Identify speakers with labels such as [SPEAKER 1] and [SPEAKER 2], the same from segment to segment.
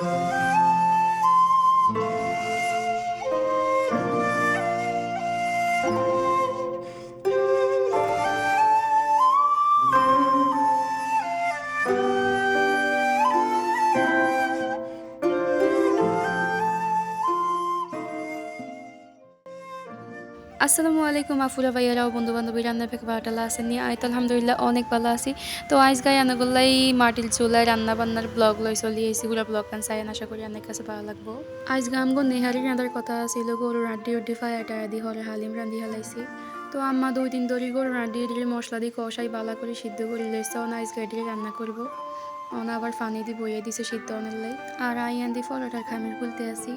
[SPEAKER 1] Música আসসালামু আলাইকুম আফুরা ভাইয়ারাও বন্ধু বান্ধবী রান্না থেকে ভাটালা আছেন নিয়ে। আয়ত আলহামদুলিল্লাহ অনেক ভালো আছি। তো আজ গায়ে আনাগুল্লাই মাটিল চুলায় রান্না বান্নার ব্লগ লই চলি আইসি গুলা ব্লগ কান চাই, আশা করি অনেক কাছে ভালো লাগবো। আজ গাম গো নেহারি রান্নার কথা ছিল গরু রাড্ডি উড্ডি ফাই টায়া দি হরে হালিম রান্ধি হালাইছি। তো আম্মা দুই দিন ধরে গরু রাড্ডি দিয়ে মশলা দিয়ে কষাই বালা করে সিদ্ধ করে লেছে অন আইস গাড়ি রান্না করব। অন আবার পানি দিয়ে বইয়ে দিছে সিদ্ধ অনেক আর আইয়ান দি ফলাটার খামির খুলতে আসি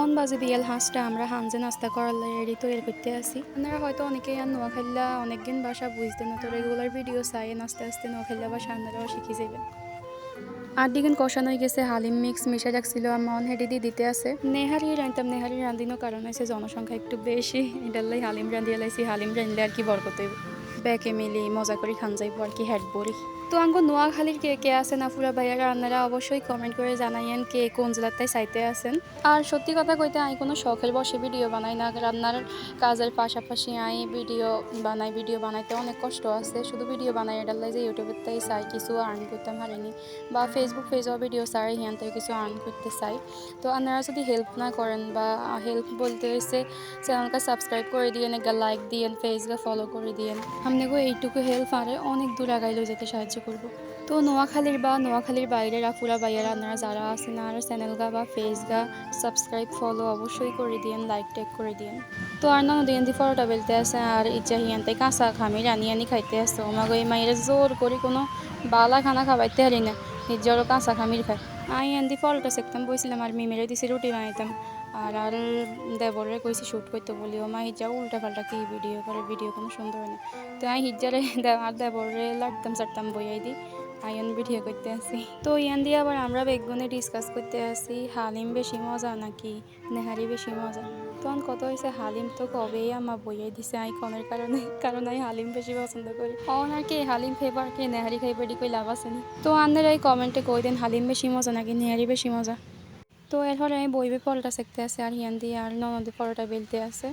[SPEAKER 1] অন বাজে বিয়াল হাঁসটা আমরা হাঁজে নাস্তা করার তৈরি করতে আসি। আপনারা হয়তো অনেকে আর নোয়াখাইলা অনেকদিন ভাষা বুঝতে না, তো রেগুলার ভিডিও চাই আস্তে আস্তে নোয়াখাইলা বাসা আপনারাও শিখে যাবেন। আর দিকে কষানো হয়ে গেছে, হালিম মিক্স মিশে রাখছিল আমার অন হেডি দিয়ে দিতে আছে। নেহারি রাঁধতাম, নেহারি রাঁধিনোর কারণ হয়েছে জনসংখ্যা একটু বেশি। এটার হালিম রাঁধি লাইছি, হালিম রাঁধলে আর কি বরকত ব্যাকে মিলি মজা করে খান যাইব আর কি, হেড বড়ি। তো আঙ্গ নোয়াখালীর কে কে আছেন আফুরা ভাইয়ারা, আপনারা অবশ্যই কমেন্ট করে জানাইয়েন কে কোন জেলাতে চাইতে আছেন। আর সত্যি কথা কইতে আমি কোনো শখের বসে ভিডিও বানাই না রান্নার কাজের পাশাপাশি আমি ভিডিও বানাই, ভিডিও বানাইতে অনেক কষ্ট আছে। শুধু ভিডিও বানাই, এটা যে ইউটিউবের তাই চাই, কিছু আর্ন করতে পারিনি। বা ফেসবুক পেজও ভিডিও চাই হিয়ান থেকে কিছু আর্ন করতে চাই। তো আপনারা যদি হেল্প না করেন বা হেল্প বলতে হচ্ছে চ্যানেলকে সাবস্ক্রাইব করে দিয়েন, একটা লাইক দিয়েন পেজকে ফলো করে দিয়েন। আপনাকে এইটুকু হেল্প আরে অনেক দূর আগাইলেও যেতে সাহায্য করব। তো নোয়াখালীর বা নোয়াখালীর বাইরের আফুরা বাইরের আপনারা যারা আছেন আর চ্যানেলগা বা পেজগা সাবস্ক্রাইব ফলো অবশ্যই করে দিয়েন লাইক টেক করে দিয়েন। তো আর না দিন দি ফটোটা বেলতে আছে আর ইচ্ছা হিয়ানতে কাঁচা খামি রানি আনি খাইতে আছে। ওমাগো এই মাইরে জোর করে কোনো বালা খানা খাবাইতে হারি না। হিজ্জরও কাঁচা খামির খায়। আই এন দি ফলটা শিখতাম বইছিলাম আর মিমেরে দিছি রুটি বানাইতাম। আর আর দেবরে কইছি শ্যুট করতে বলি, ও মা হিজ্জা উল্টা পাল্টা কি ভিডিও করে ভিডিও কোনো সুন্দর হয় না। তো আমি হিজ্জারে আর দেবরে লাগতাম চারতাম বইয়াই দি আয়ন ভিডিও করতে আসি। তো ইয়ান দিয়ে আবার আমরা বেগুনে ডিসকাস করতে আসি, হালিম বেশি মজা নাকি নেহারি বেশি মজা? তখন কত হয়েছে হালিম তো কবেই আমার বইয়াই দিছে আই কমের কারণে, কারণ আমি হালিম বেশি পছন্দ করি। অন আর কি, হালিম ফেবার কি, নেহারি খাইবার কই লাভ আছেনি তো আপনারা এই কমেন্টে কই দেন, হালিম বেশি মজা নাকি নেহারি বেশি মজা? তো এর ফলে আমি বইবে পরোটা শিখতে আছে আর হিয়ান দিয়ে আর ননদে পরোটা বেলতে আছে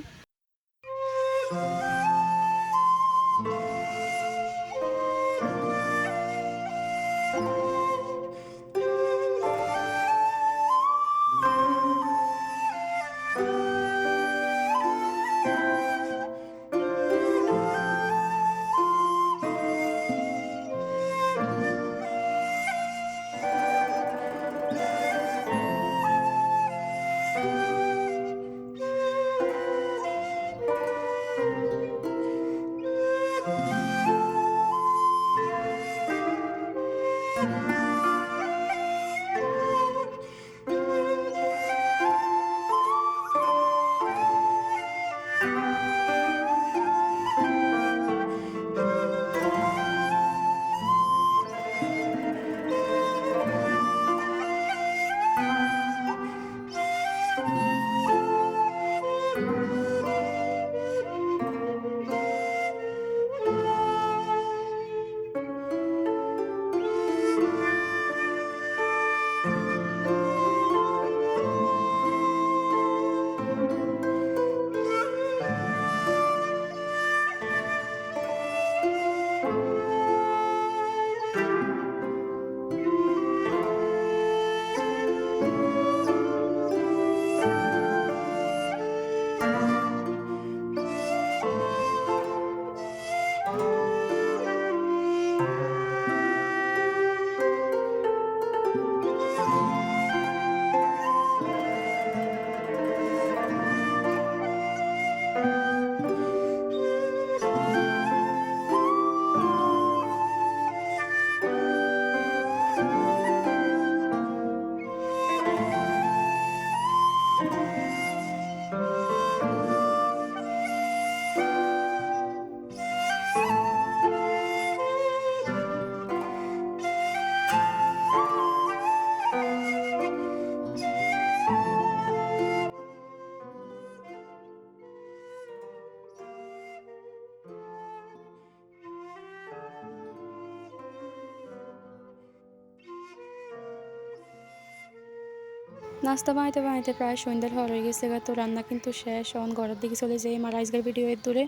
[SPEAKER 1] নাস্তা বানাইতে বানাইতে প্রায় সন্ধ্যার হয়ে গেছে তো রান্না কিন্তু শেষ। অন ঘরের দিকে চলে যাই আমার আজকের ভিডিও এর দূরে।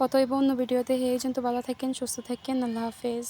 [SPEAKER 1] কতই অন্য ভিডিওতে। যেন তো ভালো থাকেন, সুস্থ থাকেন। আল্লাহ হাফেজ।